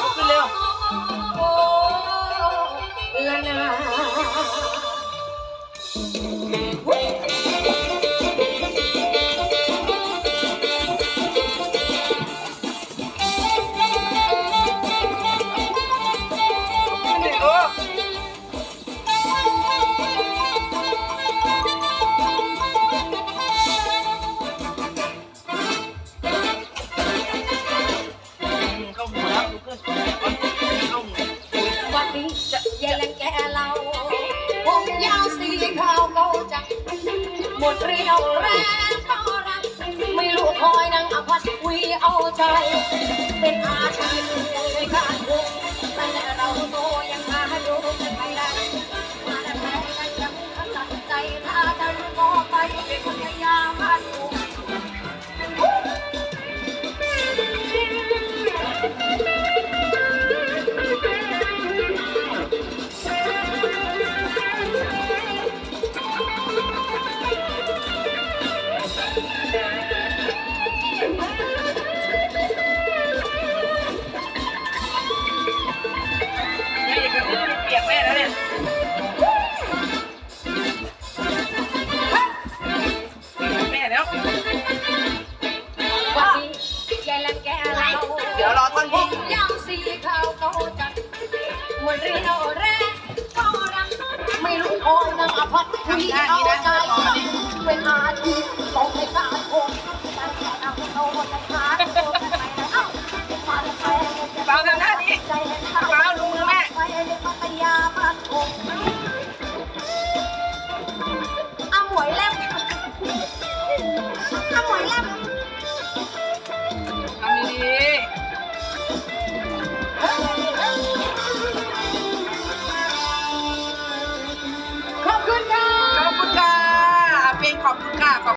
ลุกขึ้นเร็วเอื้อนนะ ใจเป็นอาชีพ ยามสีขาวเขาจัดหมดรียนเรกไม่รู้โอนนางอภัทรทำได้นะเป็นอาชีพต้องให้ตาย ขอบคุณค่ะขอบ